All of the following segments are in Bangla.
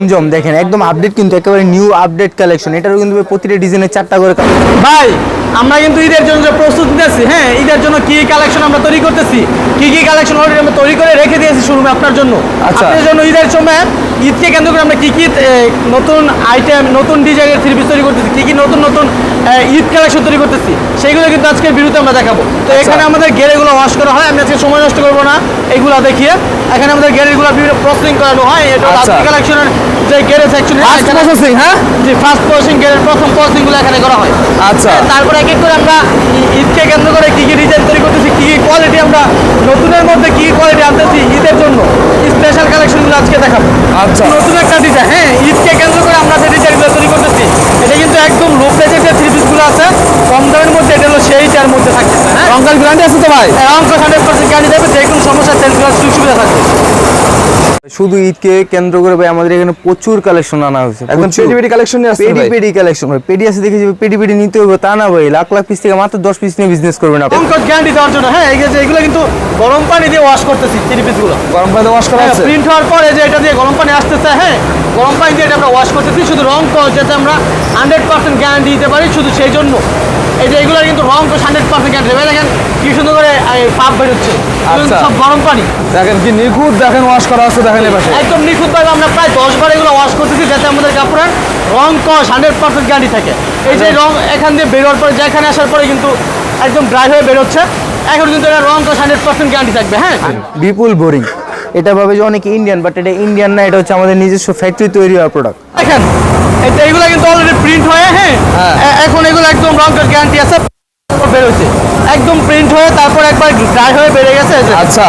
জম দেখেন একদম আপডেট কিন্তু একেবারে নিউ আপডেট কালেকশন এটারও কিন্তু প্রতিটা ডিজাইনের চারটা করে। ভাই আমরা কিন্তু ঈদের জন্য প্রস্তুতি নিতেছি হ্যাঁ ঈদের জন্য কি কালেকশন আমরা তৈরি করতেছি কি কি কালেকশন অলরেডি আমরা তৈরি করে রেখে দিয়েছি শোরুমে আপনার জন্য আচ্ছা। আপনার জন্য ঈদের সময় ঈদকে কেন্দ্র করে আমরা কি কি নতুন আইটেম নতুন ডিজাইনের থ্রি পিস তৈরি করতেছি কি কি নতুন নতুন ঈদ কালেকশন তৈরি করতেছি সেইগুলো কিন্তু আজকের বিরুদ্ধে আমরা দেখাবো তো এখানে আমাদের গেরেগুলো ওয়াশ করা হয় আমি আজকে সময় নষ্ট করব না এইগুলো দেখিয়ে এখানে আমাদের গেরেগুলো বিভিন্ন প্রসেসিং করানো হয় এটা আচ্ছা। কালেকশনের যে প্রসেসিং হ্যাঁ? যে ফার্স্ট প্রসেসিং গেরের প্রথম প্রসেসিংগুলো এখানে করা হয়। আচ্ছা। তারপরে এক এক করে আমরা ঈদকে কেন্দ্র করে কি কি ডিজাইন তৈরি করতেছি কি কি কোয়ালিটি আমরা নতুনের মধ্যে কি কোয়ালিটি আনতেছি ঈদের জন্য। স্পেশাল কালেকশনগুলো আজকে দেখাবো। আচ্ছা। নতুন একটা ডিজাইন হ্যাঁ ঈদকে কেন্দ্র করে আমরা যে ডিজাইনগুলো তৈরি করতেছি এটা কিন্তু একদম লো প্রাইসের যে থ্রি পিসগুলো আছে। কম দামের মধ্যে এটা হলো সেইটার মধ্যে থাকতেছে হ্যাঁ। রঙ্কাল গ্যারান্টি আছে তো ভাই? অঙ্ক হান্ড্রেড পার্সেন্ট গ্যারান্টি দেবে যে কোনো সমস্যা চেঞ্জ করার সুযোগ সুবিধা থাকবে। শুধু ঈদকে কেন্দ্র করে ভাই আমাদের এখানে প্রচুর কালেকশন আনা হয়েছে একদম পেডি পেডি কালেকশন আসছেন পেডি পেডি কালেকশন ভাই। পেডি আছে দেখে যাবে পেডি পেডি নিতে হবে তা না ভাই। লাখ লাখ পিস থেকে মাত্র দশ পিস নিয়ে বিজনেস করবেন আপনি। অঙ্ক গ্যারান্টি দেওয়ার জন্য হ্যাঁ এই যে এগুলো কিন্তু গরম পানি দিয়ে ওয়াশ করতেছি থ্রি পিসগুলো গরম পানিতে ওয়াশ করা আছে? প্রিন্ট হওয়ার পরে যে এটা দিয়ে গরম পানি আসতেছে হ্যাঁ গরম পানি দিয়ে এটা আমরা ওয়াশ করতেছি শুধু রং যাতে আমরা হান্ড্রেড পার্সেন্ট গ্যারান্টি দিতে পারি শুধু সেই জন্য। এই যে এগুলো কিন্তু রং কস হান্ড্রেড পার্সেন্ট গ্যারান্টি দেখেন কি সুন্দর করে পাপ বেরোচ্ছে। আচ্ছা। সব গরম পানি। দেখেন কি নিখুঁত দেখেন ওয়াশ করা আছে দেখেন পাশে। একদম নিখুঁতভাবে আমরা প্রায় দশ বার এগুলো ওয়াশ করতেছি যাতে আমাদের কাপড়ের রং কস হান্ড্রেড পার্সেন্ট গ্যারান্টি থাকে। এই যে রং এখান দিয়ে বেরোর পরে যেখানে আসার পরে কিন্তু একদম ড্রাই হয়ে বেরোচ্ছে। এখন কিন্তু এটা রং কস হান্ড্রেড পার্সেন্ট গ্যারান্টি থাকবে হ্যাঁ? বিপুল বোরিং। এটা ভাবে যে অনেকে ইন্ডিয়ান বাট এটা ইন্ডিয়ান না এটা হচ্ছে আমাদের নিজস্ব ফ্যাক্টরি তৈরি হওয়া প্রোডাক্ট দেখেন এটা এগুলো কিন্তু অলরেডি প্রিন্ট হয়ে হ্যাঁ? এখন এগুলো একদম রং গ্যারান্টি আছে বেরোচ্ছে একদম প্রিন্ট হয়ে তারপর একবার ড্রাই হয়ে বেরিয়ে গেছে আচ্ছা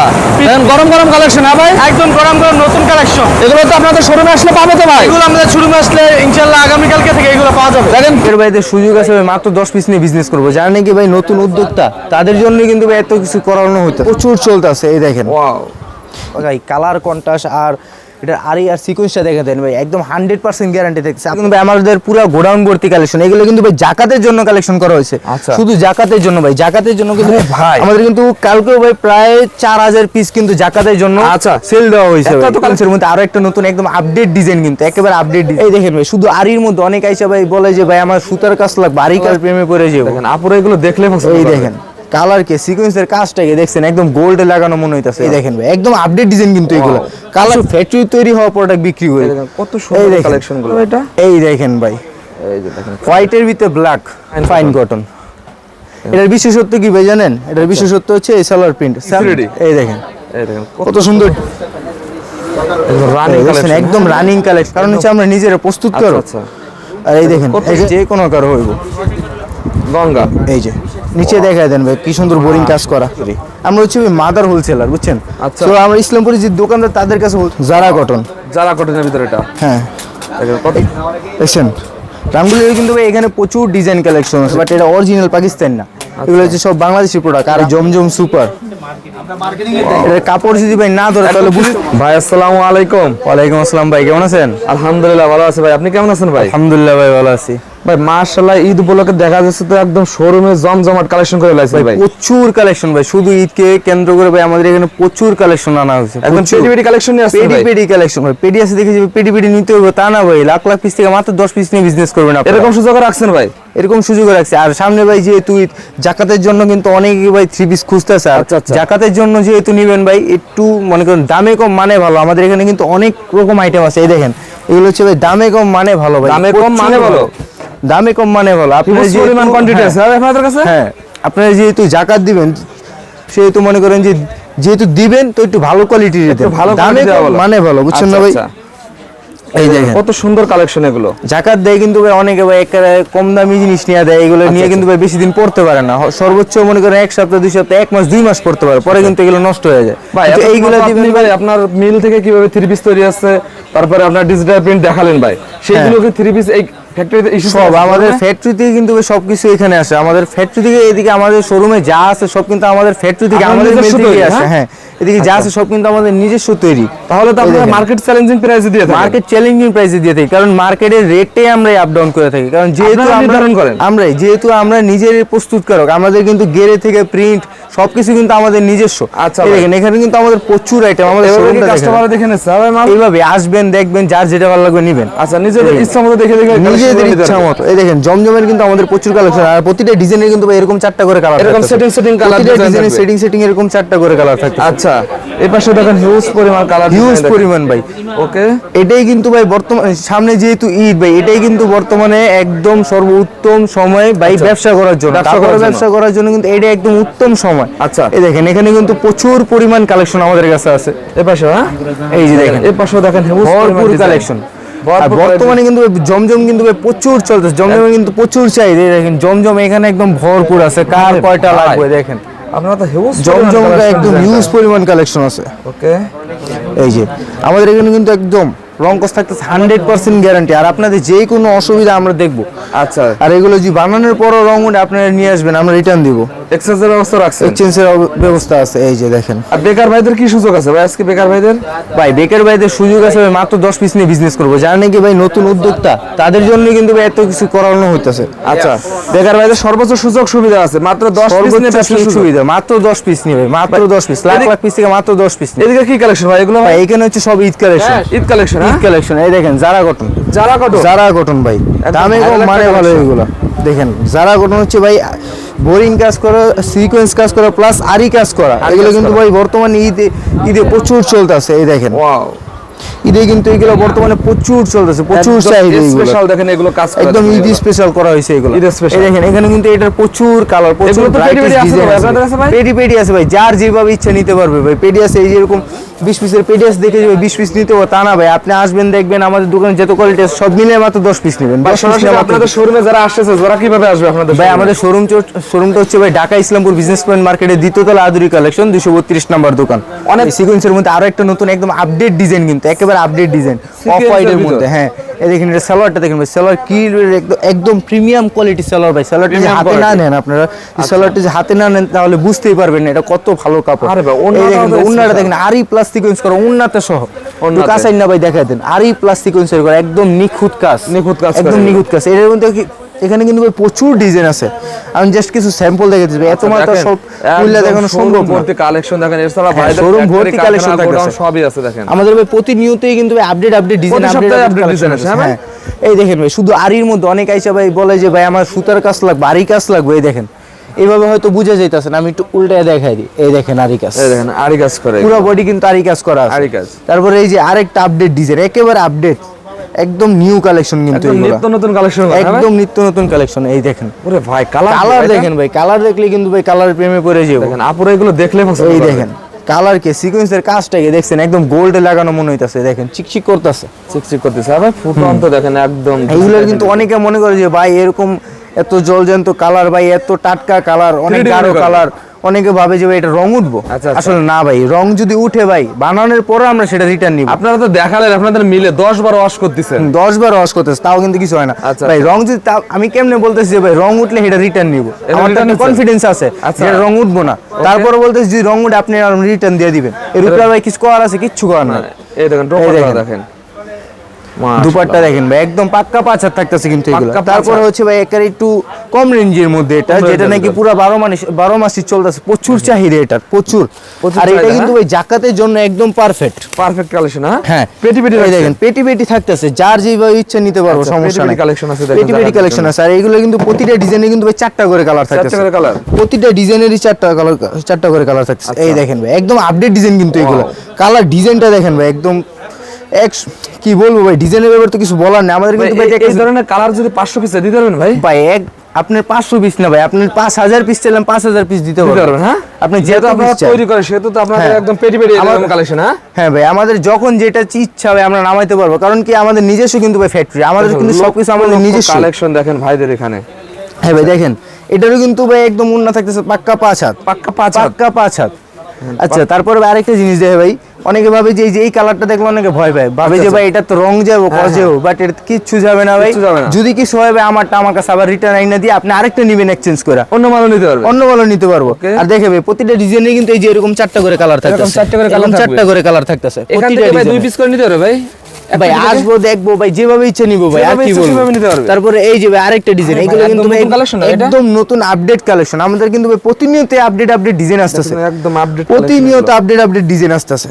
গরম গরম কালেকশন হ্যাঁ ভাই? একদম গরম গরম নতুন কালেকশন এগুলো তো আপনাদের শোরুমে আসলে পাবে তো ভাই? এগুলো আমাদের আসলে ইনশাল্লাহ আগামীকালকে থেকে এগুলো পাওয়া যাবে। দেখেন এর বাইরে সুযোগ আছে ভাই মাত্র দশ পিস নিয়ে বিজনেস করব। যারা নাকি ভাই নতুন উদ্যোক্তা তাদের জন্য কিন্তু ভাই এত কিছু করানো হতো প্রচুর চলতেছে এই দেখেন। ভাই কালার কন্ট্রাস্ট আর এটা আরি আর সিকোয়েন্সটা দেখে দেন ভাই একদম হান্ড্রেড পার্সেন্ট গ্যারান্টি থাকছে আপনি ভাই আমাদের পুরো গোডাউন ভর্তি কালেকশন এগুলো কিন্তু ভাই জাকাতের জন্য কালেকশন করা হয়েছে আচ্ছা। শুধু জাকাতের জন্য ভাই জাকাতের জন্য কিন্তু ভাই। আমাদের কিন্তু কালকেও ভাই প্রায় চার হাজার পিস কিন্তু জাকাতের জন্য আচ্ছা। সেল দেওয়া হয়েছে? এর মধ্যে আরও একটা নতুন একদম আপডেট ডিজাইন কিন্তু একেবারে আপডেট এই দেখেন ভাই শুধু আরির মধ্যে অনেক আইসা ভাই বলে যে ভাই আমার সুতার কাজ লাগবে আরি কাজ প্রেমে পড়ে যাব দেখেন আপুরা এগুলো দেখলে এই দেখেন কালার কে সিকোয়েন্সের কাজটাকে দেখছেন একদম গোল্ডে লাগানো মনে হইতাছে। এই দেখেন ভাই একদম আপডেট ডিজাইন কিন্তু এগুলো। কালার ফ্যাক্টরি তৈরি হওয়া প্রোডাক্ট বিক্রি করে কত সুন্দর। কালেকশনগুলো এটা? এই দেখেন ভাই। এই যে দেখেন। হোয়াইটের ভিতরে ব্ল্যাক ফাইন কটন এটার বিশেষত্ব কি ভাই জানেন? এটার বিশেষত্ব হচ্ছে এই সালোয়ার প্রিন্ট 3D এই দেখেন। এই দেখেন কত সুন্দর। রানিং কালেকশন একদম রানিং কালেকশন কারণ হচ্ছে আমরা নিজেরা প্রস্তুত করো। আচ্ছা। আর এই দেখেন যে কোনো কারও হইব। গঙ্গা। এই যে। নিচে দেখায় দেন ভাই কি সুন্দর বোরিং কাজ করা আমরা হচ্ছে মাদার হোলসেলার বুঝছেন আচ্ছা। তো আমরা ইসলামপুরে যে দোকানদার তাদের কাছে জারা কটন জারা কটনের ভিতরে এটা হ্যাঁ দেখছেন রামগুলির কিন্তু ভাই এখানে প্রচুর ডিজাইন কালেকশন আছে বাট এটা অরিজিনাল পাকিস্তান না এগুলো হচ্ছে সব বাংলাদেশি প্রোডাক্ট আর জমজম সুপার কাপড় যদি ভাই না ধরে তাহলে বুঝ ভাই আসসালামু আলাইকুম। ওয়ালাইকুম আসসালাম ভাই কেমন আছেন? আলহামদুলিল্লাহ ভালো আছে ভাই। আপনি কেমন আছেন ভাই? আলহামদুলিল্লাহ ভাই ভালো আছি। ভাই মাশাআল্লাহ ঈদ উপলক্ষে দেখা যাচ্ছে তো একদম শোরুমে জমজমাট কালেকশন করে লাইছে ভাই প্রচুর কালেকশন ভাই শুধু ঈদকে কেন্দ্র করে ভাই আমাদের এখানে প্রচুর কালেকশন আনা হয়েছে একদম পেডি পেডি কালেকশন নিয়ে আসছেন পেডি পেডি কালেকশন ভাই পেডি আছে দেখে যাবে পেডি পেডি নিতে হবে তা না ভাই লাখ লাখ পিস থেকে মাত্র দশ পিস নিয়ে বিজনেস করবেন আপনারা। এরকম সুযোগ রাখছেন ভাই? এরকম সুযোগ রাখছে। আর সামনে ভাই যেহেতু ঈদ, জাকাতের জন্য কিন্তু অনেকে ভাই থ্রি পিস খুঁজতেছে আর আচ্ছা, আচ্ছা। জাকাতের জন্য যেহেতু নিবেন ভাই একটু মনে করেন দামে কম মানে ভালো। আমাদের এখানে কিন্তু অনেক রকম আইটেম আছে এই দেখেন। এগুলো হচ্ছে ভাই দামে কম মানে ভালো ভাই। দামে কম মানে ভালো? দামে কম মানে ভালো। আপনার হিউজ পরিমাণ কোয়ান্টিটি আছে হ্যাঁ আপনাদের কাছে? হ্যাঁ। আপনারা যেহেতু জাকাত দিবেন সেহেতু মনে করেন যে যেহেতু দিবেন তো একটু ভালো কোয়ালিটির দিতে ভালো দামে। মানে ভালো। বুঝছেন না আচ্ছা, ভাই? আচ্ছা। এই দেখেন। কত সুন্দর কালেকশন এগুলো। জাকাত দেয় কিন্তু অনেকে ভাই একেবারে কম দামি জিনিস নিয়ে দেয় এগুলো নিয়ে কিন্তু ভাই বেশি দিন পড়তে পারে না। সর্বোচ্চ মনে করেন এক সপ্তাহ দুই সপ্তাহ এক মাস দুই মাস পড়তে পারে পরে কিন্তু এগুলো নষ্ট হয়ে যায়। ভাই কিন্তু এইগুলো এইগুলো দিবেন ভাই আপনার মিল থেকে কীভাবে থ্রি পিস তৈরি আছে তারপরে আপনার ডিজিটাল প্রিন্ট দেখালেন ভাই। সেগুলোকে থ্রি পিস এই ফ্যাক্টরিতে ইস্যু সব আমাদের ফ্যাক্টরি থেকে কিন্তু সবকিছু এখানে আসে। আমাদের ফ্যাক্টরি থেকে এদিকে আমাদের শোরুমে যা আছে সব কিন্তু আমাদের ফ্যাক্টরি থেকে আমাদের mill আসে হ্যাঁ? হ্যাঁ এদিকে যা আছে সব কিন্তু আমাদের নিজস্ব তৈরি। তাহলে তো আপনারা মার্কেট চ্যালেঞ্জিং প্রাইসে দিয়ে মার্কেট চ্যালেঞ্জিং প্রাইসে দিয়ে থাকি কারণ মার্কেটের রেটে আমরা আপ ডাউন করে থাকি। কারণ যেহেতু আমরা নির্ধারণ করেন? আমরাই যেহেতু আমরা নিজের প্রস্তুতকারক আমাদের কিন্তু গেরে থেকে প্রিন্ট সবকিছু কিন্তু আমাদের নিজস্ব। আচ্ছা দেখেন এখানে কিন্তু আমাদের প্রচুর আইটেম আমাদের শোরুমটা দেখেন। কাস্টমার দেখে নিচ্ছে এইভাবে আসবেন দেখবেন যার যেটা ভালো লাগবে নিবেন। আচ্ছা নিজের ইচ্ছা মতো দেখে দেখে নিজেদের ইচ্ছা মতো। এই দেখেন জমজমের কিন্তু আমাদের প্রচুর কালেকশন আর প্রতিটা ডিজাইনের কিন্তু এরকম চারটা করে কালার এরকম setting setting colour প্রতিটা ডিজাইনের সেটিং সেটিং এরকম চারটা করে কালার থাকে আচ্ছা। এই পাশে দেখেন হিউজ পরিমাণ কালার হিউজ পরিমাণ ভাই। ওকে এটাই কিন্তু ভাই বর্তমানে সামনে যেহেতু ঈদ ভাই এটাই কিন্তু বর্তমানে একদম সর্বোত্তম সময় ভাই ব্যবসা করার জন্য। ব্যবসা করার জন্য। ব্যবসা করার জন্য কিন্তু এটা একদম উত্তম সময়। আচ্ছা। এই দেখেন এখানে কিন্তু প্রচুর পরিমাণ কালেকশন আমাদের কাছে আছে। এই পাশে হ্যাঁ? এই যে দেখেন। এই পাশেও দেখেন ভরপুর কালেকশন বর্তমানে কিন্তু জমজম কিন্তু প্রচুর চলতেছে। জমজমে কিন্তু প্রচুর চাহিদা। দেখেন জমজম এখানে একদম ভরপুর আছে। কার কয়টা লাগবে দেখেন। আপনারা তো হিউজ জমজম একদম হিউজ পরিমাণ কালেকশন আছে। ওকে এই যে আমাদের এখানে কিন্তু একদম রং কস থাকতেছে হান্ড্রেড পার্সেন্ট গ্যারান্টি। আর আপনাদের যে কোনো অসুবিধা আমরা দেখব। আচ্ছা। আর এগুলো যদি বানানোর পরও রং উঠে আপনারা নিয়ে আসবেন আমরা রিটার্ন দিব। এক্সচেঞ্জের ব্যবস্থা রাখছেন? এক্সচেঞ্জের ব্যবস্থা আছে এই যে দেখেন। আর বেকার ভাইদের কি সুযোগ আছে ভাই? আজকে বেকার ভাইদের? ভাই বেকার ভাইদের সুযোগ আছে ভাই মাত্র দশ পিস নিয়ে বিজনেস করব। যারা নাকি ভাই নতুন উদ্যোক্তা তাদের জন্য কিন্তু ভাই এত কিছু করানো হইতেছে। আচ্ছা। বেকার ভাইদের সর্বোচ্চ সুযোগ সুবিধা আছে মাত্র 10 পিস নিয়ে সুবিধা মাত্র দশ পিস নিয়ে ভাই মাত্র দশ পিস লাখ লাখ পিস থেকে মাত্র দশ পিস এদিকে কি কালেকশন ভাই এগুলো ভাই? ভাই এখানে হচ্ছে সব Eid collection Eid collection Eid collection এই দেখেন জারা কটন যারা কটন জারা কটন ভাই। দামে কম মানে ভালো এগুলো। দেখেন জারা কটন হচ্ছে ভাই বোরিং কাজ করা সিকোয়েন্স কাজ করা প্লাস আরি কাজ করা। এগুলো কিন্তু ভাই বর্তমানে ঈদে ঈদে প্রচুর চলতেছে এই দেখেন। ওয়াও ঈদে কিন্তু এগুলো বর্তমানে প্রচুর চলতেছে প্রচুর চাহিদা স্পেশাল দেখেন এগুলো কাজ একদম ঈদ স্পেশাল করা হয়েছে এগুলো। ঈদ। দেখেন এখানে কিন্তু এটার প্রচুর কালার প্রচুর পেটি পেটি আছে ভাই, যার যেভাবে ইচ্ছা নিতে পারবে ভাই। পেটি আছে এই যেরকম বিশ পিসের দেখে যাবে বিশ পিস নিতে হবে তা না ভাই। আপনি আসবেন দেখবেন আমাদের দোকানে যত কোয়ালিটি আছে সব মিলে মাত্র দশ পিস নেবেন। আপনাদের শোরুমে যারা আসতেছে যারা কীভাবে আসবে আপনাদের ভাই আমাদের শোরুম শোরুমটা হচ্ছে ভাই ঢাকা ইসলামপুর বিজনেস পয়েন্ট মার্কেটের দ্বিতীয়তলা আদুরি কালেকশন দুশো বত্রিশ নাম্বার দোকান। অনেক সিকোয়েন্সের মধ্যে আরও একটা নতুন একদম আপডেট ডিজাইন কিন্তু একেবারে আপডেট ডিজাইন অফ হোয়াইটের মধ্যে হ্যাঁ। এই দেখেন এটা সালোয়ারটা দেখেন ভাই সালোয়ার কি একদম প্রিমিয়াম কোয়ালিটি সালোয়ার ভাই। সালোয়ারটা যে Premium হাতে না নেন আপনারা এই সালোয়ারটা যে হাতে না নেন তাহলে বুঝতেই পারবেন না এটা কত ভালো কাপড়। আরে ভাই, এই দেখেন আরই প্লাস সিকোয়েন্স করা উন্নাতে সহ। কাসাই না ভাই দেখা দেন আরই প্লাস সিকোয়েন্সের করা একদম নিখুঁত কাজ। নিখুঁত কাজ একদম। নিখুঁত কাজ। এর মধ্যে কি- এখানে কিন্তু প্রচুর ডিজাইন আছে। আমি জাস্ট কিছু স্যাম্পল দেখে দিচ্ছি এত মাল তো সব খুললে দেখানো সম্ভব না। কালেকশন দেখেন এছাড়া হ্যাঁ, ভাইদের showroom factory, ভর্তি কারখানা, collection সবই আছে দেখেন। আমাদের ভাই প্রতিনিয়তই কিন্তু ভাই আপডেট আপডেট ডিজাইন সপ্তাহে update design আছে, হ্যাঁ ভাই? এই দেখেন ভাই শুধু আরির মধ্যে অনেক আইসা ভাই বলে যে ভাই আমার সুতার কাজ লাগবে আরি কাজ লাগবে। এই দেখেন এইভাবে হয়তো বুঝে যাইতেছে না। আমি একটু উল্টায় দেখাই দিই। এই দেখেন আরি কাজ। এই দেখেন আরি কাজ করে পুরো বডি কিন্তু আরি কাজ করা আরি কাজ। তারপরে এই যে আরেকটা আপডেট ডিজাইন একেবারে আপডেট একদম নিউ কালেকশন কিন্তু একদম নিত্য নতুন কালেকশন একদম নিত্য নতুন কালেকশন এই দেখেন। ওরে ভাই কালার কালার দেখেন ভাই কালার দেখলে কিন্তু ভাই কালার প্রেমে পড়ে যাব। দেখেন আপুরা এগুলো দেখলে এই দেখেন কালার কে সিকোয়েন্সের কাজটাকে দেখছেন? একদম গোল্ডে লাগানো মনে হইতাছে দেখেন চিকচিক করতেছে। চিকচিক করতেছে আর ভাই ফুটন্ত দেখেন একদম এইগুলোর কিন্তু অনেকে মনে করে যে ভাই এরকম এত জলজান্ত কালার ভাই এত টাটকা কালার অনেক 3D গাঢ় কালার অনেকে ভাবে যে ভাই এটা রং উঠবো। আচ্ছা, আচ্ছা। আসলে না ভাই রং যদি উঠে ভাই বানানোর পরে আমরা সেটা রিটার্ন নিব। আপনারা তো দেখালেন আপনাদের মিলে 10 বার ওয়াশ করতেছেন দশ বার ওয়াশ করতেছে তাও কিন্তু কিছু হয় না। আচ্ছা, ভাই রং যদি আমি কেমনে বলতেছি যে ভাই রং উঠলে সেটা রিটার্ন নিব। আমার কনফিডেন্স আছে। যে রং উঠবো না। তারপরে বলতেছি যদি রং উঠে আপনি রিটার্ন দিয়ে দিবেন। এর উপরে ভাই কিছু করার আছে কিচ্ছু করার না এই দেখেন। দেখেন। দুপাট্টা দেখেন ভাই একদম পাক্কা পাঁচ থাকতেছে কিন্তু এগুলো। তারপরে হচ্ছে ভাই একেবারে একটু কম রেঞ্জের মধ্যে এটা যেটা নাকি পুরো বারো মাস বারো মাসই চলতেছে। প্রচুর চাহিদা এটা প্রচুর। আর এটা কিন্তু হ্যাঁ? ভাই জাকাতের জন্য একদম পারফেক্ট পারফেক্ট কালেকশন হ্যাঁ? পেটি পেটি দেখেন পেটি পেটি থাকতেছে। যার যেভাবে ইচ্ছা নিতে পারব আচ্ছা, সমস্যা নাই। collection আছে পেটি পেটি কালেকশন আছে। আর এগুলো কিন্তু প্রতিটা ডিজাইনে কিন্তু ভাই চারটা করে কালার থাকতেছে। করে colour? প্রতিটা ডিজাইনেরই চারটা কালার চারটা করে কালার থাকছে এই দেখেন ভাই একদম আপডেট ডিজাইন কিন্তু এগুলো। কালার ডিজাইনটা দেখেন ভাই একদম এক কি বলব ভাই ডিজাইনের ব্যাপারে তো কিছু বলার নেই। আমাদের কিন্তু ভাই এই- ধরনের কালার যদি 500 পিস দিতে পারবেন ভাই? ভাই এক আপনার পাঁচশো পিস না ভাই আপনার পাঁচ হাজার পিস চাইলাম পাঁচ হাজার পিস দিতে পারবেন হ্যাঁ? আপনি যেহেতু আপনারা তৈরি করে সেহেতু তো আপনাদের হ্যাঁ। একদম পেটি পেটি কালেকশন হ্যাঁ? হ্যাঁ ভাই আমাদের যখন যেটা ইচ্ছা হবে আমরা নামাইতে পারব। কারণ কি আমাদের নিজস্ব কিন্তু ভাই ফ্যাক্টরি আমাদের কিন্তু সবকিছু আমাদের নিজস্ব। কালেকশন দেখেন ভাইদের এখানে। হ্যাঁ ভাই দেখেন এটারও কিন্তু ভাই একদম উন্না থাকতেছে পাক্কা পাঁচ হাত। পাক্কা পাঁচ হাত। পাক্কা পাঁচ হাত। আচ্ছা তারপরে আরেকটা জিনিস দেখে ভাই অনেকে ভাবে যে এই কালারটা দেখলে অনেকে ভয় পায়। ভাবে যে ভাই এটা তো রং যাব কজেও বাট এটা কিচ্ছু যাবে না ভাই। যদি কিছু হয় ভাই আমারটা আমার কাছে আবার রিটার্ন আইনা দিয়ে আপনি আরেকটা নিবেন এক্সচেঞ্জ করে। অন্য মালও নিতে পারব। অন্য ভালো নিতে পারব। আর দেখে ভাই প্রতিটা ডিজাইনে কিন্তু এই যে এরকম চারটা করে কালার থাকতে চারটা করে কালার চারটা করে কালার থাকতেছে। প্রতিটা দুই পিস করে নিতে পারবে ভাই? ভাই আসব দেখব ভাই যেভাবে ইচ্ছে নিবো ভাই আর কি বলব। তারপরে এই যে ভাই আরেকটা ডিজাইন এগুলো কিন্তু একদম নতুন আপডেট কালেকশন আমাদের কিন্তু প্রতিনিয়ত আপডেট আপডেট ডিজাইন আসতেছে। একদম আপডেট প্রতিনিয়ত আপডেট আপডেট ডিজাইন আসতেছে।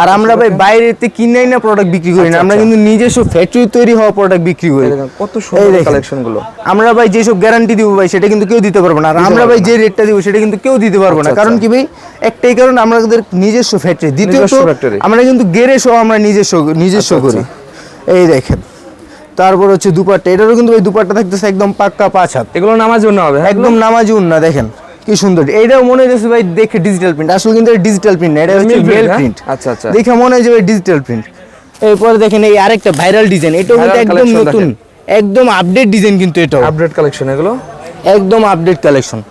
আর আমরা ভাই বাইরেতে কিনাই না প্রোডাক্ট বিক্রি করি না। আমরা কিন্তু নিজস্ব ফ্যাক্টরি তৈরি হওয়া প্রোডাক্ট বিক্রি করি। কত সুন্দর। কালেকশনগুলো আমরা ভাই যেসব গ্যারান্টি দিব ভাই সেটা কিন্তু কেউ দিতে পারব না। আর আমরা ভাই যে রেটটা দিব সেটা কিন্তু কেউ দিতে পারব না। আচ্ছা, কারণ আচ্ছা। কি ভাই? একটাই কারণ আমাদের নিজস্ব ফ্যাক্টরি দ্বিতীয়ত আমরা কিন্তু গেরে সহ আমরা নিজস্ব নিজস্ব আচ্ছা, করি। এই দেখেন। তারপর হচ্ছে দুপাট্টা। এটারও কিন্তু ভাই দুপাট্টা থাকতেছে একদম পাক্কা পাঁচ হাত। এগুলো নামাজ জন্য হবে হ্যাঁ? একদম নামাজি উন্না দেখেন। কি সুন্দর। এইটাও মনে হচ্ছে ভাই দেখে ডিজিটাল প্রিন্ট আসলে কিন্তু ডিজিটাল প্রিন্ট না এটা হচ্ছে মেল হ্যাঁ? প্রিন্ট আচ্ছা, আচ্ছা। দেখে মনে হয় যে ডিজিটাল প্রিন্ট এরপরে দেখেন এই আরেকটা ভাইরাল ডিজাইন এটাও কিন্তু একদম নতুন। একদম আপডেট ডিজাইন কিন্তু এটাও। আপডেট কালেকশন এগুলো? একদম আপডেট কালেকশন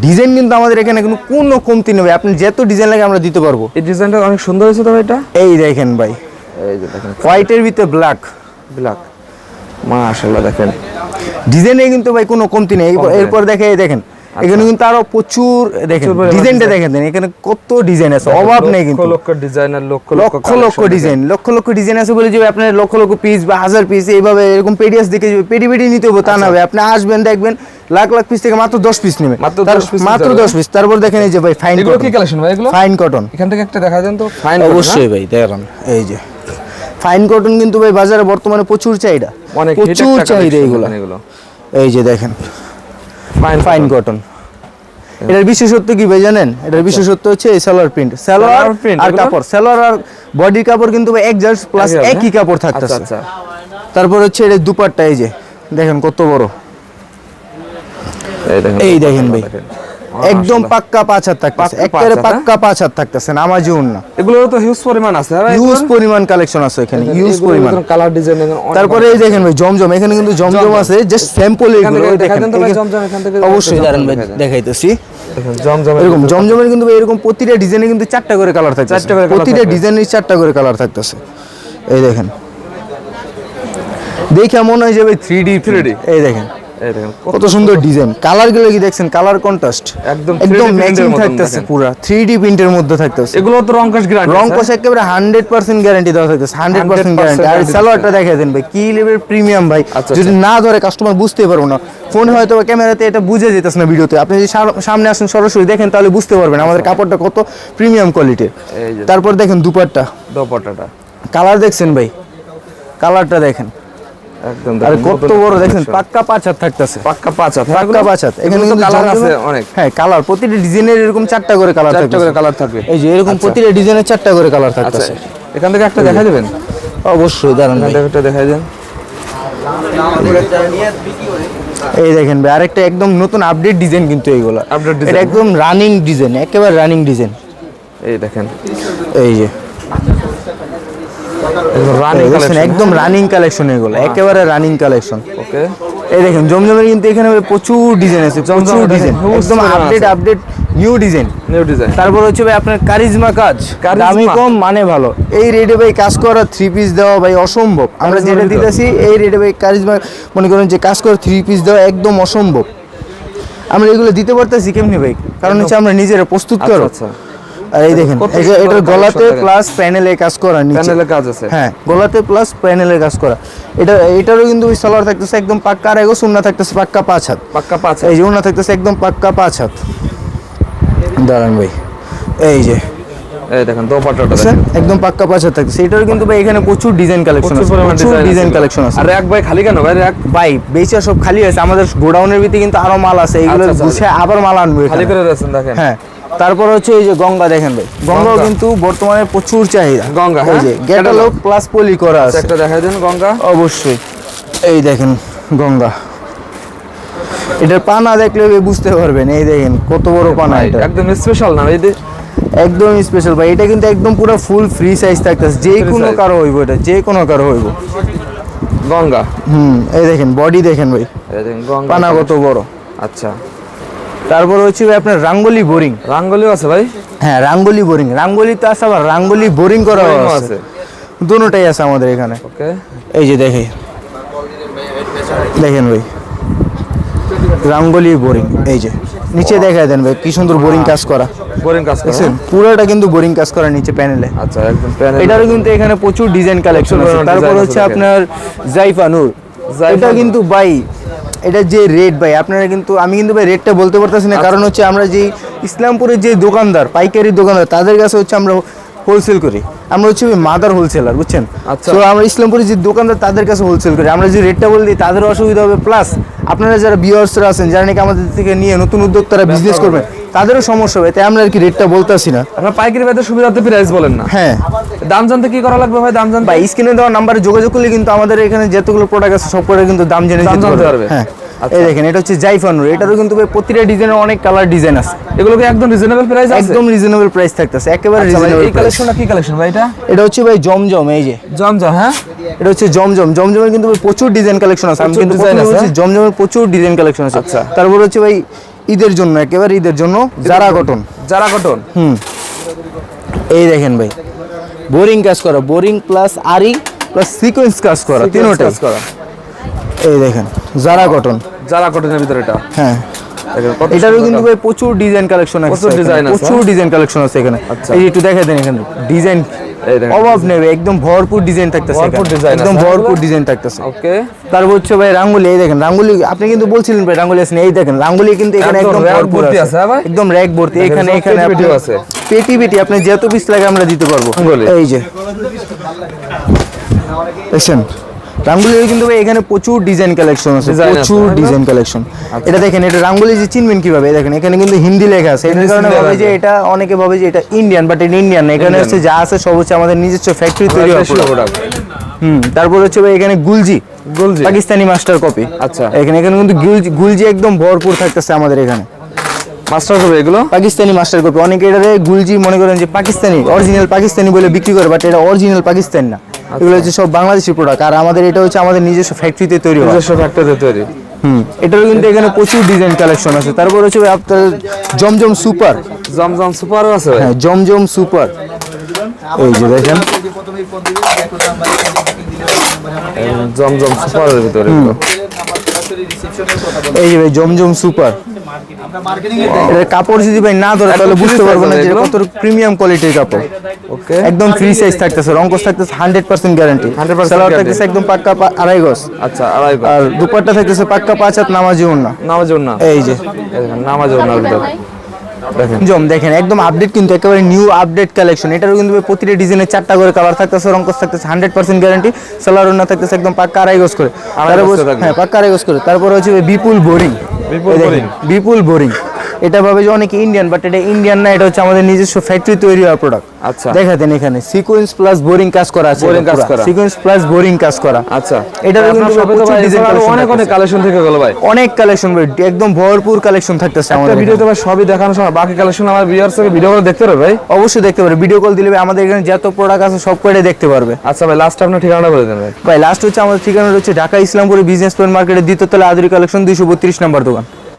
ডিজাইন কিন্তু আমাদের এখানে কোনো কোনো কমতি ভাই। আপনি যত ডিজাইন লাগে আমরা দিতে পারব। এই ডিজাইনটা অনেক সুন্দর হয়েছে তো এটা? এই দেখেন ভাই। এই যে দেখেন। হোয়াইটের ভিতরে ব্ল্যাক ব্ল্যাক মাশাআল্লাহ দেখেন। ডিজাইনে কিন্তু ভাই কোনো কমতি নেই। এরপর- কমতি নেই। এরপর দেখে এই দেখেন। এখানে কিন্তু আরও প্রচুর দেখেন ডিজাইনটা দেখেন এখানে কত ডিজাইন আছে অভাব নেই কিন্তু। Lakh lakh designer lakh lakh lakh design lakh lakh design আছে বলে যে আপনার লক্ষ লক্ষ পিস বা হাজার পিস এইভাবে এরকম পেডিয়াস দেখে যে পেডি পেডি নিতে হবে তা না ভাই। আপনি আসবেন দেখবেন লাখ লাখ পিস থেকে মাত্র দশ পিস নেবে। মাত্র তার- 10 piece মাত্র নিতে হবে। দশ পিস তারপর দেখেন এই যে ভাই ফাইন এগুলো কি কালেকশন ভাই এগুলো? ফাইন কটন এখান থেকে একটা দেখা দেন তো। ফাইন অবশ্যই ভাই দেখান এই যে। ফাইন কটন কিন্তু ভাই বাজারে বর্তমানে প্রচুর চাহিদা। অনেক প্রচুর চাহিদা এগুলো। এই যে দেখেন। ফাইন ফাইন কটন এটার বিশেষত্ব কি ভাই জানেন? এটার বিশেষত্ব হচ্ছে এই সালোয়ার প্রিন্ট সালোয়ার আর কাপড়। সালোয়ার আর বডির কাপড় কিন্তু এক জাস্ট প্লাস একই কাপড় থাকতে থাকতেছে। আচ্ছা তারপর হচ্ছে এটা দুপাট্টা এই যে দেখেন কত বড়। এই দেখেন এই দেখেন ভাই। একদম পাক্কা পাঁচ হাত থাকতেছে। হাত, হ্যাঁ? পাক্কা পাঁচ হাত থাকতেছে নামাজি উন্না এগুলোর তো হিউজ পরিমাণ আছে হ্যাঁ ভাই ইউজ পরিমাণ কালেকশন আছে এখানে ইউজ পরিমাণ। কালার ডিজাইন তারপরে এই দেখেন ভাই জমজম এখানে কিন্তু জমজম আছে জাস্ট স্যাম্পল এগুলো থেকে দেখেন জমজম এখান থেকে অবশ্যই দাঁড়ান ভাই দেখাইতেছি। জমজম এরকম জমজমের কিন্তু এরকম প্রতিটা ডিজাইনে কিন্তু চারটা করে কালার থাকছে চারটা করে প্রতিটা। ডিজাইনের চারটা করে কালার থাকতেছে। এই দেখেন। দেখে মনে হয় যে ভাই থ্রি ডি থ্রি 3D এই দেখেন। এই দেখেন কত সুন্দর ডিজাইন। কালারগুলো কি দেখছেন? কালার কন্ট্রাস্ট একদম একদম ম্যাচিং থাকতেছে। পুরো। থ্রি ডি প্রিন্টের মধ্যে থাকতেছে। এগুলো তো রং কাশ গ্যারান্টি রং কষ একেবারে হান্ড্রেড পার্সেন্ট গ্যারান্টি দেওয়া থাকতেছে। হান্ড্রেড পার্সেন্ট 100% গ্যারান্টি আর guarantee স্যালোয়ারটা দেখে দেন ভাই কি লেভেল প্রিমিয়াম ভাই। আচ্ছা, যদি না ধরে কাস্টমার বুঝতে পারব না। ফোনে হয়তো বা ক্যামেরাতে এটা বুঝে যেতেছে না ভিডিওতে। আপনি যদি সামনে আসেন সরাসরি দেখেন তাহলে বুঝতে পারবেন আমাদের কাপড়টা কত প্রিমিয়াম কোয়ালিটির তারপর দেখেন দুপাট্টা। দোপাট্টাটা। কালার দেখছেন ভাই? কালারটা দেখেন। একদম আর কত বড় দেখেন পাক্কা পাঁচ হাত থাকতেছে। পাক্কা পাঁচ হাত পাক্কা পাঁচ এখানে কিন্তু কালার আছে অনেক। হ্যাঁ কালার প্রতিটা ডিজাইনের এরকম চারটা করে কালার চারটা করে কালার থাকবে। এই যে এরকম প্রতিটা ডিজাইনের চারটা করে কালার আচ্ছা থাকতেছে। এখান থেকে একটা দেখা দিবেন অবশ্যই দাঁড়ান একটা দেখাই দেন। এই দেখেন ভাই আরেকটা একদম নতুন আপডেট ডিজাইন কিন্তু এইগুলো। Design, এটা একদম রানিং ডিজাইন একেবারে রানিং ডিজাইন এই দেখেন। এই যে রানি এই দেখছেন, কালেকশন একদম রানিং কালেকশন এগুলো একেবারে রানিং কালেকশন ওকে এই দেখেন জমজমের কিন্তু এখানে প্রচুর ডিজাইন আছে প্রচুর ডিজাইন একদম update update new design new design তারপর হচ্ছে ভাই আপনার কারিজমা কাজ। দামি কম মানে ভালো। এই রেটে ভাই কাজ করা থ্রি পিস দেওয়া ভাই অসম্ভব। আমরা যেটা দিতেছি এই রেটে ভাই কারিজমা মনে করেন যে কাজ করে থ্রি পিস দেওয়া একদম অসম্ভব। আমরা এগুলো দিতে পারতেছি কেমনি ভাই? কারণ হচ্ছে আমরা নিজেরা প্রস্তুত আচ্ছা করো। আচ্ছা। আর এই দেখেন এটার গলাতে প্লাস প্যানেলে কাজ করা প্যানেলে কাজ আছে। হ্যাঁ গলাতে প্লাস প্যানেলে কাজ করা। এটা এটারও কিন্তু ওই সালোয়ার থাকতেছে একদম পাক্কা আর এগো সুন্না থাকতেছে পাক্কা পাঁচ হাত। পাক্কা পাঁচ এই যে উন্না থাকতেছে একদম পাক্কা পাঁচ হাত। দাঁড়ান ভাই এই যে। এই দেখেন দোপাট্টাটা একদম পাক্কা পাঁচ হাত থাকতেছে। এটারও কিন্তু ভাই এখানে প্রচুর ডিজাইন কালেকশন আছে প্রচুর ডিজাইন কালেকশন আছে। আর এক ভাই খালি কেন ভাই? এক ভাই বেচা সব খালি আছে। আমাদের গোডাউনের ভিতরে কিন্তু আরও মাল আছে। এইগুলো আচ্ছা, আচ্ছা। গুছে আবার মাল আনব খালি করে দেখেন। হ্যাঁ। তারপর হচ্ছে এই যে গঙ্গা দেখেন ভাই। গঙ্গাও গঙ্গা। কিন্তু বর্তমানে প্রচুর চাহিদা। গঙ্গা, এই হ্যাঁ? যে গ্যাটালগ প্লাস পলি করা আছে। একটা দেখাই দেন গঙ্গা। অবশ্যই। এই দেখেন গঙ্গা। এটার পানা দেখলে ভাই বুঝতে পারবেন এই দেখেন কত বড় পানা এটা। একদম স্পেশাল না এই যে একদম স্পেশাল ভাই এটা কিন্তু একদম পুরো ফুল ফ্রি সাইজ থাকতেছে। যে কোনো কারও হইব এটা যে কোনো কারও হইব। গঙ্গা। হুম এই দেখেন বডি দেখেন ভাই। এই দেখেন গঙ্গা পানা কত বড়। আচ্ছা। তারপর হচ্ছে ভাই আপনার রাঙ্গলি বোরিং। রাঙ্গলিও আছে ভাই? হ্যাঁ রাঙ্গলি বোরিং। রাঙ্গলি তো আছে আবার রাঙ্গলি বোরিং করা আছে। দুটোটাই আছে আমাদের এখানে। ওকে। এই যে দেখে দেখেন ভাই। রাঙ্গলি বোরিং। এই যে নিচে দেখা দেন ভাই কি সুন্দর বোরিং কাজ করা। বোরিং কাজ করে। পুরোটা কিন্তু বোরিং কাজ করা নিচে প্যানেলে। আচ্ছা একদম প্যানেল। এটারও কিন্তু এখানে প্রচুর ডিজাইন কালেকশন আছে। তারপর হচ্ছে আপনার জাইফানুর। জাইফা এটা কিন্তু ভাই এটা যে রেট ভাই আপনারা কিন্তু আমি কিন্তু ভাই রেটটা বলতে পারতেছি আচ্ছা। না কারণ হচ্ছে আমরা যে ইসলামপুরের যে দোকানদার পাইকারি দোকানদার তাদের কাছে হচ্ছে আমরা হোলসেল করি। আমরা হচ্ছে মাদার হোলসেলার বুঝছেন? আচ্ছা। তো আমরা ইসলামপুরের যে দোকানদার তাদের কাছে হোলসেল করি। আমরা যে রেটটা বলে দিই তাদের অসুবিধা হবে। প্লাস আপনারা যারা বিয়ার্সরা আছেন যারা নাকি আমাদের থেকে নিয়ে নতুন উদ্যোক্তারা বিজনেস করবেন তাদেরও সমস্যা হবে তাই আমরা আর কি রেটটা বলতেছি না। আপনার পাইকারি বাজার সুবিধাতে প্রাইস বলেন না? হ্যাঁ। দাম জানতে কি করা লাগবে ভাই? দাম জানতে? বা স্ক্রিনে দেওয়া নাম্বারে যোগাযোগ করলে কিন্তু আমাদের এখানে যতগুলো প্রোডাক্ট আছে সব করে কিন্তু দাম জেনে জানতে পারবে। হ্যাঁ। আচ্ছা। এই দেখেন এটা হচ্ছে জাইফানুর এটারও কিন্তু ভাই প্রতিটা ডিজাইনের অনেক কালার ডিজাইন আছে। এগুলো কি একদম রিজনেবল প্রাইস আছে? একদম রিজনেবল প্রাইস থাকতেছে একেবারে আচ্ছা রিজনেবল এই কালেকশনটা কি কালেকশন ভাই এটা? এটা হচ্ছে ভাই জমজম এই যে। জমজম হ্যাঁ? এটা হচ্ছে জমজম। জমজমের কিন্তু প্রচুর ডিজাইন কালেকশন আছে। আমি কিন্তু আছে, বলছি জমজমের প্রচুর ডিজাইন কালেকশন আছে। আচ্ছা। তারপর হচ্ছে ভাই ঈদের জন্য একেবারে ঈদের জন্য জারা কটন যারা কটন হুম। এই দেখেন ভাই বোরিং কাজ করা বোরিং প্লাস আরি প্লাস সিকোয়েন্স কাজ করা তিনটা। কাজ করা। এই দেখেন জারা কটন যারা কটনের ভিতরে এটা। হ্যাঁ। এটারও কিন্তু ভাই প্রচুর ডিজাইন কালেকশন আছে প্রচুর design আছে, প্রচুর ডিজাইন কালেকশন আছে এখানে। আচ্ছা। এই একটু দেখা দেন এখানে। ডিজাইন অভাব নেবে একদম ভরপুর ডিজাইন থাকতেছে ভরপুর design একদম ভরপুর ডিজাইন থাকতেছে। ওকে তারপর হচ্ছে ভাই রাঙ্গুলি এই দেখেন রাঙ্গুলি আপনি কিন্তু বলছিলেন ভাই রাঙ্গুলি আছে এই দেখেন রাঙ্গুলি কিন্তু এখানে একদম ভরপুর আছে। হ্যাঁ ভাই? একদম র‍্যাক ভর্তি। এখানে এখানে আপনি- আছে। পেটি পেটি আপনি যত পিস লাগে আমরা দিতে পারব। এই যে। রাঙ্গুলির কিন্তু এখানে প্রচুর ডিজাইন কালেকশন আছে প্রচুর ডিজাইন কালেকশন এটা দেখেন এটা রাঙ্গুলি যে চিনবেন কীভাবে? দেখেন এখানে কিন্তু হিন্দি লেখা আছে। এটার কারণে ভাবে যে এটা অনেকে ভাবে যে এটা ইন্ডিয়ান বাট এটা ইন্ডিয়ান না। এখানে হচ্ছে যা আছে সব হচ্ছে আমাদের নিজস্ব ফ্যাক্টরি তৈরি। প্রোডাক্ট হুম তারপর হচ্ছে ভাই এখানে গুলজি। গুলজি। পাকিস্তানি মাস্টার কপি আচ্ছা। এখানে এখানে কিন্তু গুলজি গুলজি একদম ভরপুর থাকতেছে আমাদের এখানে। মাস্টার হবে এগুলো? পাকিস্তানি মাস্টার কপি অনেকে এটারে গুলজি মনে করেন যে পাকিস্তানি অরিজিনাল পাকিস্তানি বলে বিক্রি করে বাট এটা অরিজিনাল পাকিস্তান না। এগুলো হচ্ছে সব বাংলাদেশি প্রোডাক্ট আর আমাদের এটা হচ্ছে আমাদের নিজস্ব ফ্যাক্টরিতে তৈরি নিজস্ব ফ্যাক্টরিতে তৈরি। হুম। এটারও কিন্তু এখানে প্রচুর ডিজাইন কালেকশন আছে। তারপর হচ্ছে আপনার জমজম সুপার জমজম সুপারও আছে হ্যাঁ জমজম সুপার এই যে দেখেন। জমজম সুপারের ভিতরে। এই যে ভাই জমজম সুপার। কাপড় যদি ভাই না ধরে তাহলে বুঝতে পারব না size যে কত প্রিমিয়াম কোয়ালিটির কাপড়। ওকে একদম ফ্রি সাইজ থাকতেছে থাকতেছে হান্ড্রেড পার্সেন্ট গ্যারান্টি 100% সালোয়ার থাকতেছে একদম পাক্কা পা- আড়াই গজ। আচ্ছা আড়াই গজ। আর দুপাট্টা থাকতেছে পাক্কা পাঁচ হাত নামাজি না নামাজ না এই যে। নামাজ জম দেখেন একদম আপডেট কিন্তু একেবারে নিউ আপডেট কালেকশন এটারও কিন্তু প্রতিটি ডিজাইনের চারটা করে কালার থাকতেছে রঙ্কস থাকতেছে হান্ড্রেড পার্সেন্ট গ্যারান্টি সোলার না থাকতেছে একদম পাক্কা আড়াই গোস করে। হ্যাঁ পাক্কা আড়াই গোস করে। তারপর হচ্ছে বিপুল বোরিং বিপুল বোরিং। বিপুল বোরিং এটা ভাবে যে অনেকে ইন্ডিয়ান বাট এটা ইন্ডিয়ান না এটা হচ্ছে আমাদের নিজস্ব ফ্যাক্টরি তৈরি হওয়া প্রোডাক্ট আচ্ছা। দেখাতেন এখানে সিকোয়েন্স প্লাস বোরিং কাজ করা আছে Boring কাজ করা। সিকোয়েন্স প্লাস বোরিং কাজ করা। আচ্ছা। এটা কিন্তু অনেক অনেক কালেকশন থেকে গেল ভাই। অনেক কালেকশন ভাই একদম ভরপুর কালেকশন থাকতেছে আমাদের ভিডিওতে ভাই সবই দেখানো সময় বাকি কালেকশন আমার ভিউয়ার্স থেকে ভিডিও করে দেখতে পারবে ভাই? অবশ্যই দেখতে পারবে। ভিডিও কল দিলে আমাদের এখানে যত প্রোডাক্ট আছে সব কয়টাই দেখতে পারবে। আচ্ছা ভাই লাস্ট আপনার ঠিকানাটা বলে দেন ভাই। ভাই লাস্ট হচ্ছে আমাদের ঠিকানা হচ্ছে ঢাকা ইসলামপুরে বিজনেস পয়েন্ট মার্কেটের দ্বিতীয় তলা আদুরি কালেকশন দুইশো বত্রিশ নম্বর দোকান।